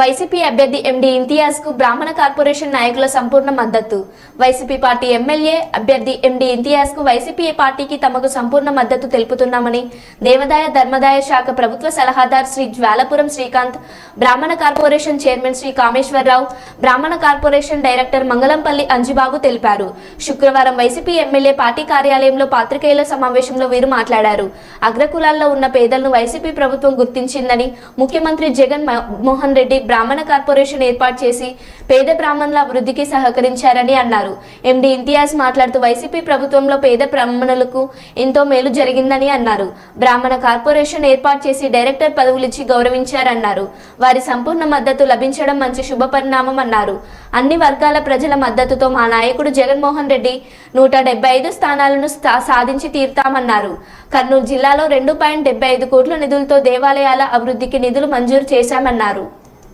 YCP అభ్యర్థి ఎండి ఇంతియాజ్కు బ్రాహ్మణ corporation నాయకుల సంపూర్ణ మద్దతు. వైసీపీ పార్టీ ఎమ్మెల్యే అభ్యర్థి ఎండి ఇంతియాజ్కు వైసీపీ పార్టీకి తమకు సంపూర్ణ మద్దతు తెలుపుతున్నామని దేవాదాయ ధర్మదాయ శాఖ ప్రభుత్వ సలహాదారు శ్రీ జ్వాలపురం శ్రీకాంత్ బ్రాహ్మణ కార్పొరేషన్ చైర్మన్ శ్రీ కామేశ్వరరావు బ్రాహ్మణ కార్పొరేషన్ డైరెక్టర్ మంగళంపల్లి అంజుబాబు తెలిపారు. శుక్రవారం వైసీపీ ఎమ్మెల్యే పార్టీ కార్యాలయంలో పాత్రికేయుల సమావేశంలో వీరు మాట్లాడారు. అగ్రకులాల్లో ఉన్న పేదలను వైసీపీ ప్రభుత్వం గుర్తించిందని ముఖ్యమంత్రి జగన్ మోహన్ రెడ్డి బ్రాహ్మణ కార్పొరేషన్ ఏర్పాటు చేసి పేద బ్రాహ్మణుల అభివృద్ధికి సహకరించారని అన్నారు. ఎండి ఇంతియాజ్ మాట్లాడుతూ వైసీపీ ప్రభుత్వంలో పేద బ్రాహ్మణులకు ఎంతో మేలు జరిగిందని అన్నారు. బ్రాహ్మణ కార్పొరేషన్ ఏర్పాటు చేసి డైరెక్టర్ పదవులిచ్చి గౌరవించారన్నారు. వారి సంపూర్ణ మద్దతు లభించడం మంచి శుభ పరిణామం అన్నారు. అన్ని వర్గాల ప్రజల మద్దతుతో మా నాయకుడు జగన్మోహన్ రెడ్డి నూట డెబ్బై ఐదు స్థానాలను సాధించి తీరుతామన్నారు. కర్నూలు జిల్లాలో రెండు పాయింట్ డెబ్బై ఐదు కోట్ల నిధులతో దేవాలయాల అభివృద్ధికి నిధులు మంజూరు చేశామన్నారు.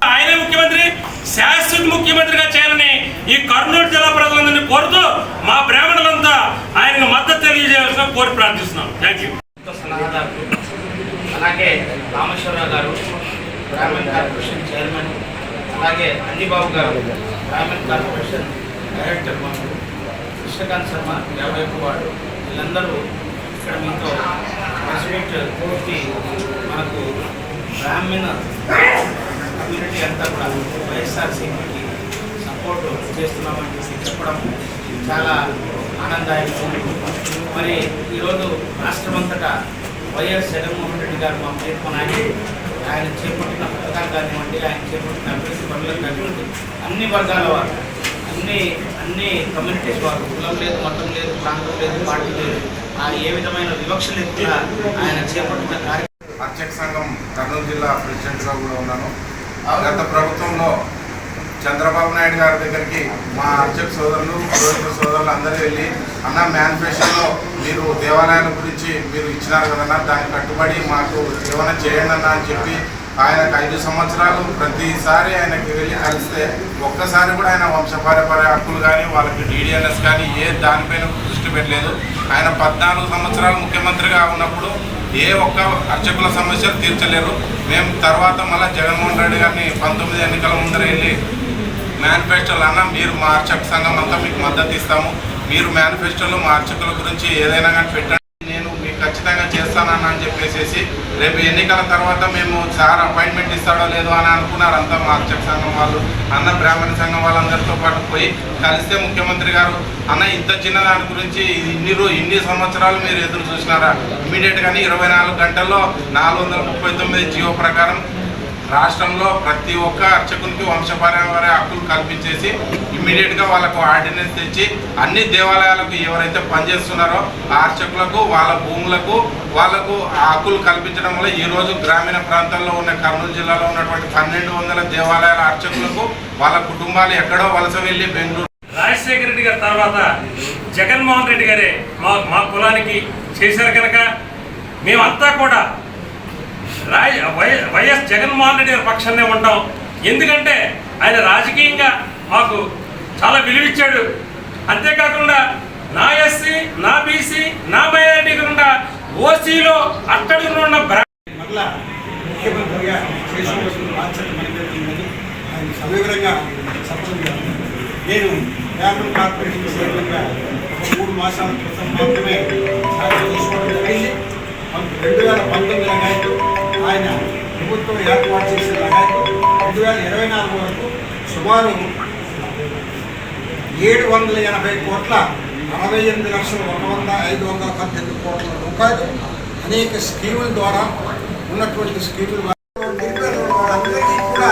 ఆయన ముఖ్యమంత్రి శాశ్వత ముఖ్యమంత్రిగా చేయాలని ఈ కర్నూలు జిల్లా ప్రజలందరినీ కోరుతూ మా బ్రాహ్మణులంతా ఆయనకు మద్దతు తెలియజేయాల్సిన కోరి ప్రార్థిస్తున్నాం. థ్యాంక్ యూ అలాగే రామేశ్వరరావు గారు బ్రాహ్మణ్ కార్పొరేషన్ చైర్మన్ అలాగే అన్నిబాబు గారు బ్రాహ్మణ్ కార్పొరేషన్ డైరెక్టర్ మనకు కృష్ణకాంత్ శర్మ యాభై వాడు వీళ్ళందరూ ఇక్కడ మీతో ప్రెసిడెంట్ పూర్తి మనకు బ్రాహ్మణ కమ్యూనిటీ అంతా కూడా వైఎస్ఆర్సీపీకి సపోర్ట్ చేస్తున్నామని చెప్పి చెప్పడం చాలా ఆనందదాయకం మరి ఈరోజు రాష్ట్రం అంతటా వైఎస్ జగన్మోహన్ రెడ్డి గారు మా ప్రియతమ నాయకుడు ఆయన చేపట్టిన పథకాలు కానివ్వండి ఆయన చేపట్టిన అభివృద్ధి పనులకు కానివ్వండి అన్ని వర్గాల వారు అన్ని అన్ని కమ్యూనిటీస్ వారు కులం లేదు మతం లేదు ప్రాంతం లేదు పార్టీ లేదు ఆయన ఏ విధమైన వివక్ష లేకుండా ఆయన చేపట్టిన కార్యక్రమం అర్చక సంఘం కర్నూలు జిల్లా ప్రెసిడెంట్గా కూడా ఉన్నాను. గత ప్రభుత్వంలో చంద్రబాబు నాయుడు గారి దగ్గరికి మా అర్చక సోదరులు పురోహితుల సోదరులు అందరూ వెళ్ళి అన్న మేనిఫెస్టోలో మీరు దేవాలయాల గురించి మీరు ఇచ్చినారు కదన్నా దానికి కట్టుబడి మాకు ఏమైనా చేయండి అన్న అని చెప్పి ఆయనకు ఐదు సంవత్సరాలు ప్రతిసారి ఆయనకి వెళ్ళి కలిస్తే ఒక్కసారి కూడా ఆయన వంశపారపర్య హక్కులు కానీ వాళ్ళకి డీడీఎన్ఎస్ కానీ ఏ దానిపైన దృష్టి పెట్టలేదు. ఆయన పద్నాలుగు సంవత్సరాలు ముఖ్యమంత్రిగా ఉన్నప్పుడు ఏ ఒక్క అర్చకుల సమస్యలు తీర్చలేరు. మేము తర్వాత మళ్ళీ జగన్మోహన్ రెడ్డి గారిని పంతొమ్మిది ఎన్నికల ముందర వెళ్ళి మేనిఫెస్టోలు అన్న మీరు మా అర్చక సంఘం అంతా మీకు మద్దతు ఇస్తాము. మీరు మేనిఫెస్టోలో మా అర్చకుల గురించి ఏదైనా కానీ పెట్టండి. ఖచ్చితంగా చేస్తానన్న అని చెప్పేసి రేపు ఎన్నికల తర్వాత మేము సార్ అపాయింట్మెంట్ ఇస్తాడో లేదో అని అనుకున్నారు అంతా మా అర్చక సంఘం వాళ్ళు అన్న బ్రాహ్మణ సంఘం వాళ్ళందరితో పాటు పోయి కలిస్తే ముఖ్యమంత్రి గారు అన్న ఇంత చిన్న దాని గురించి ఇన్ని ఇన్ని సంవత్సరాలు మీరు ఎదురు చూసినారా? ఇమీడియట్గానే ఇరవై నాలుగు గంటల్లో నాలుగు వందల ముప్పై తొమ్మిది జియో ప్రకారం రాష్ట్రంలో ప్రతి ఒక్క అర్చకునికి వంశపారంపర్య హక్కులు కల్పించేసి ఇమ్మీడియట్గా వాళ్ళకు ఆర్డినెన్స్ తెచ్చి అన్ని దేవాలయాలకు ఎవరైతే పనిచేస్తున్నారో ఆ అర్చకులకు వాళ్ళ భూములకు వాళ్ళకు ఆ హక్కులు కల్పించడం వల్ల ఈ రోజు గ్రామీణ ప్రాంతాల్లో ఉన్న కర్నూలు జిల్లాలో ఉన్నటువంటి పన్నెండు వందల దేవాలయాల అర్చకులకు వాళ్ళ కుటుంబాలు ఎక్కడో వలస వెళ్ళి బెంగళూరు రాజశేఖర రెడ్డి గారి తర్వాత జగన్మోహన్ రెడ్డి గారే మా మా కులానికి చేశారు కనుక మేమంతా కూడా రాజ వైఎస్ జగన్మోహన్ రెడ్డి గారి పక్షాన్నే ఉంటాం. ఎందుకంటే ఆయన రాజకీయంగా మాకు చాలా విలువిచ్చాడు. అంతేకాకుండా నా ఎస్సీ నా బీసీ నా మైనారిటీ కాకుండా ఓసీలో అట్టడుగున ఉన్న మరలా ముఖ్యమంత్రిగా చేసినటువంటి బాధ్యత మన ఆయన సవివరంగా చెప్పడం నేను బ్రాహ్మణ కార్పొరేషన్ చైర్మన్గా ఒక మూడు మాసాల క్రితం మాత్రమే సాయం చేసుకోవడం జరిగింది. రెండు వేల పంతొమ్మిది కానీ ఆయన ప్రభుత్వం ఏర్పాటు చేసిన రెండు వేల ఇరవై నాలుగు వరకు సుమారు ఏడు వందల ఎనభై కోట్ల అరవై ఎనిమిది లక్షల ఒక వంద ఐదు వందల పద్దెనిమిది కోట్ల రూపాయలు అనేక స్కీముల ద్వారా ఉన్నటువంటి స్కీముల అందరికీ కూడా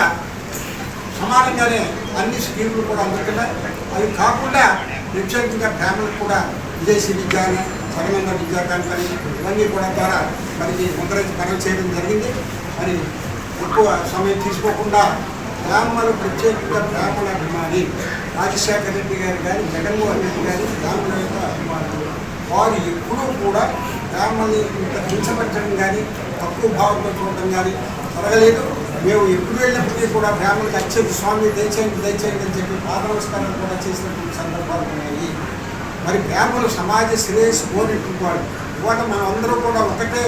సమానంగానే అన్ని స్కీములు కూడా అందుతున్నాయి. అవి కాకుండా ప్రత్యేకంగా ఫ్యామిలీకి కూడా విదేశీ విద్య అని సగనంగా విద్యా కానీ ఇవన్నీ కూడా ద్వారా మనకి ముందరించి పనులు చేయడం జరిగింది. మరి ఎక్కువ సమయం తీసుకోకుండా గ్రామాల ప్రత్యేకంగా బ్రాహ్మణ అభిమాని రాజశేఖర రెడ్డి గారు కానీ జగన్మోహన్ రెడ్డి గారు బ్రాహ్మణ యొక్క అభిమానులు. వారు ఎప్పుడూ కూడా బ్రాహ్మణులు ఇంత హింసపరచడం కానీ తక్కువ భావంతో చూడడం కానీ జరగలేదు. మేము ఎప్పుడు వెళ్ళినప్పటికీ కూడా గ్రామాలకు అత్యంత స్వామి దయచేయండి దయచేయండి అని చెప్పి పాద నమస్కారం కూడా చేసినటువంటి సందర్భాలు ఉన్నాయి. మరి బ్రాహ్మణులు సమాజ శ్రేయస్సు కోరినటువంటి ఇవాళ మనం అందరూ కూడా ఒకటే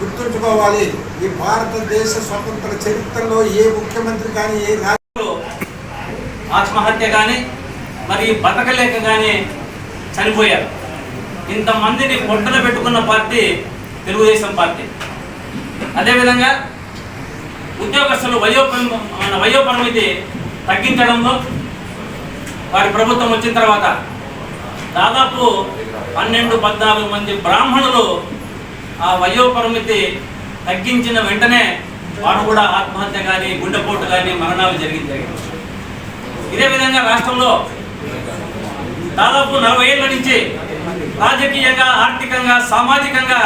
గుర్తుంచుకోవాలి. ఈ భారతదేశ స్వతంత్ర చరిత్రలో ఏ ముఖ్యమంత్రి కానీ ఏ రాజు ఆత్మహత్య కానీ మరి బతకలేక కానీ చనిపోయారు. ఇంతమందిని పొట్టన పెట్టుకున్న పార్టీ తెలుగుదేశం పార్టీ. అదేవిధంగా ఉద్యోగస్తులు వయో మన వయో తగ్గించడంలో వారి ప్రభుత్వం వచ్చిన తర్వాత దాదాపు పన్నెండు పద్నాలుగు మంది బ్రాహ్మణులు ఆ వయో పరిమితి తగ్గించిన వెంటనే వాడు కూడా ఆత్మహత్య కానీ గుండెపోటు కానీ మరణాలు జరిగింది. ఇదే విధంగా రాష్ట్రంలో దాదాపు నలభై ఏళ్ళ నుంచి రాజకీయంగా ఆర్థికంగా సామాజికంగా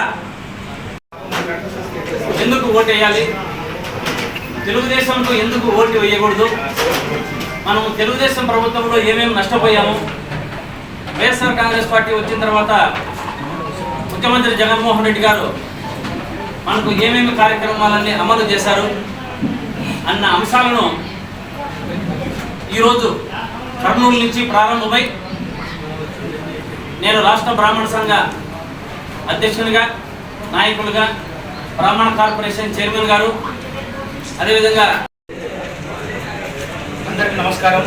ఎందుకు ఓటు వేయాలి? తెలుగుదేశంకు ఎందుకు ఓటు వేయకూడదు? మనం తెలుగుదేశం ప్రభుత్వంలో ఏమేమి నష్టపోయాము? వైఎస్ఆర్ కాంగ్రెస్ పార్టీ వచ్చిన తర్వాత ముఖ్యమంత్రి జగన్మోహన్ రెడ్డి గారు మనకు ఏమేమి కార్యక్రమాలన్నీ అమలు చేశారు అన్న అంశాలను ఈరోజు కర్నూలు నుంచి ప్రారంభమై నేను రాష్ట్ర బ్రాహ్మణ సంఘ అధ్యక్షునిగా నాయకులుగా బ్రాహ్మణ కార్పొరేషన్ చైర్మన్ గారు అదేవిధంగా అందరికీ నమస్కారం.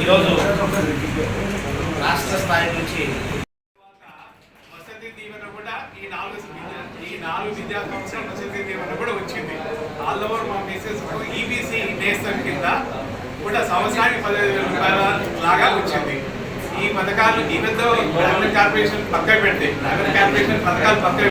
ఈరోజు రాష్ట్ర స్థాయి నుంచి వసతి దీవెన కూడా ఈ నాలుగు ఈ నాలుగు విద్యా సంవత్సరాల వసతి దీవెన కూడా వచ్చింది. ఆల్ ఓవర్ మా మిసెస్ ఈబీసీ నేస్తం కింద కూడా సంవత్సరానికి పదిహేను వేల రూపాయల లాగా వచ్చింది. ఈ పథకాలు ఈవెంతో గ్రామీణ కార్పొరేషన్ పక్క పెడితే నగర కార్పొరేషన్ పథకాలు పక్క